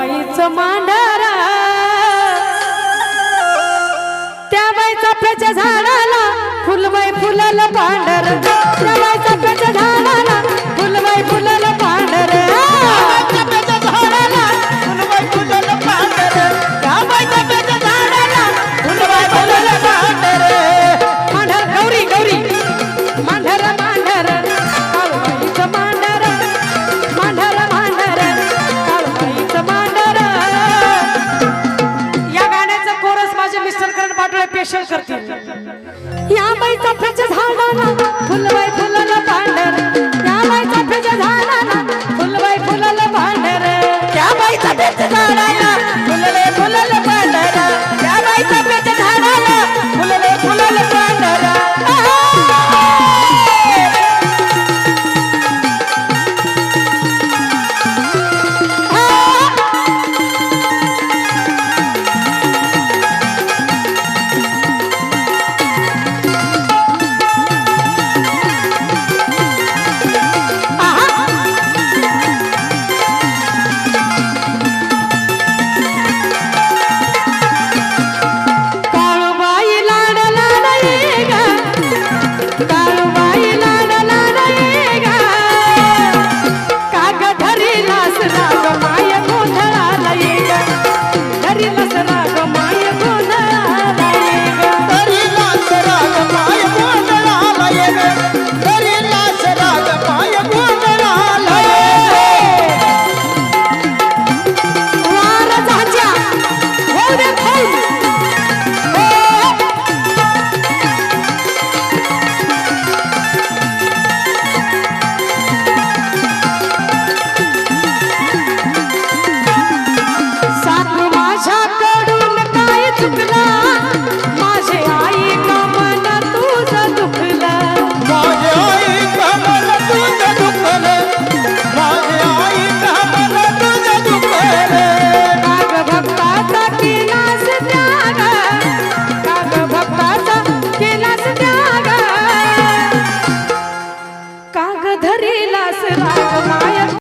बाईच मांडारा त्या बाईचा प्रच्या झाडाला फुलबाई फुलाला पांढर. या बाईचा प्रज झाला ना फुलवाय फुलला भांडर या बाईचा प्रज झाला ना फुलवाय फुलला भांडर त्या बाईचा प्रज झाला